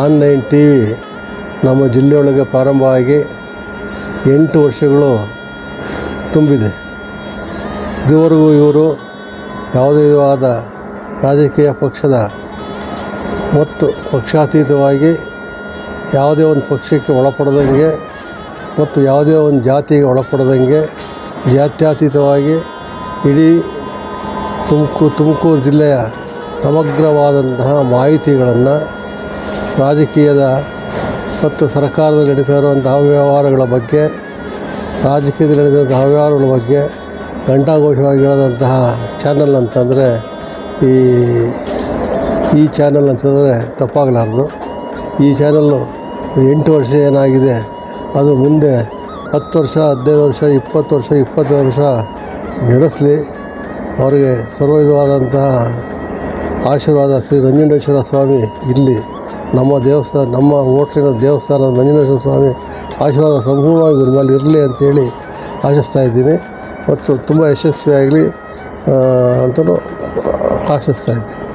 Online T V ನಮ್ಮ ಜಿಲ್ಲೆಯೊಳಗೆ ಪ್ರಾರಂಭವಾಗಿ ಎಂಟು ವರ್ಷಗಳು ತುಂಬಿದೆ. ಇದುವರೆಗೂ ಇವರು ಯಾವುದೇ ವಿಧವಾದ ರಾಜಕೀಯ ಪಕ್ಷದ ಮತ್ತು ಪಕ್ಷಾತೀತವಾಗಿ ಯಾವುದೇ ಒಂದು ಪಕ್ಷಕ್ಕೆ ಒಳಪಡದಂಗೆ ಮತ್ತು ಯಾವುದೇ ಒಂದು ಜಾತಿಗೆ ಒಳಪಡದಂಗೆ ಜಾತ್ಯತೀತವಾಗಿ ಇಡೀ ತುಮಕೂರು ತುಮಕೂರು ಜಿಲ್ಲೆಯ ಸಮಗ್ರವಾದಂತಹ ಮಾಹಿತಿಗಳನ್ನು ರಾಜಕೀಯದ ಮತ್ತು ಸರ್ಕಾರದಲ್ಲಿ ನಡೀತಾ ಇರುವಂಥ ಅವ್ಯವಹಾರಗಳ ಬಗ್ಗೆ, ರಾಜಕೀಯದಲ್ಲಿ ನಡೆದಿರುವಂಥ ಅವ್ಯವಹಾರಗಳ ಬಗ್ಗೆ ಘಂಟಾಘೋಷವಾಗಿ ಹೇಳದಂತಹ ಚಾನಲ್ ಅಂತಂದರೆ ಈ ಈ ಚಾನಲ್ ಅಂತಂದರೆ ತಪ್ಪಾಗಲಾರದು. ಈ ಚಾನಲ್ಲು ಎಂಟು ವರ್ಷ ಏನಾಗಿದೆ, ಅದು ಮುಂದೆ ಹತ್ತು ವರ್ಷ, ಹದಿನೈದು ವರ್ಷ, ಇಪ್ಪತ್ತು ವರ್ಷ, ಇಪ್ಪತ್ತೈದು ವರ್ಷ ನಡೆಸಲಿ. ಅವರಿಗೆ ಸರ್ವವಿಧವಾದಂತಹ ಆಶೀರ್ವಾದ ಶ್ರೀ ರಂಜುಂಡೇಶ್ವರ ಸ್ವಾಮಿ ಇಲ್ಲಿ ನಮ್ಮ ದೇವಸ್ಥಾನ, ನಮ್ಮ ಹೋಟ್ಲಿನ ದೇವಸ್ಥಾನ ನಂಜನೇಶ್ವರ ಸ್ವಾಮಿ ಆಶೀರ್ವಾದ ಸಂಪೂರ್ಣವಾಗಿ ಇವ್ರ ಮೇಲೆ ಇರಲಿ ಅಂತೇಳಿ ಆಶಿಸ್ತಾ ಇದ್ದೀನಿ. ಮತ್ತು ತುಂಬ ಯಶಸ್ವಿಯಾಗಲಿ ಅಂತಲೂ ಆಶಿಸ್ತಾ ಇದ್ದೀನಿ.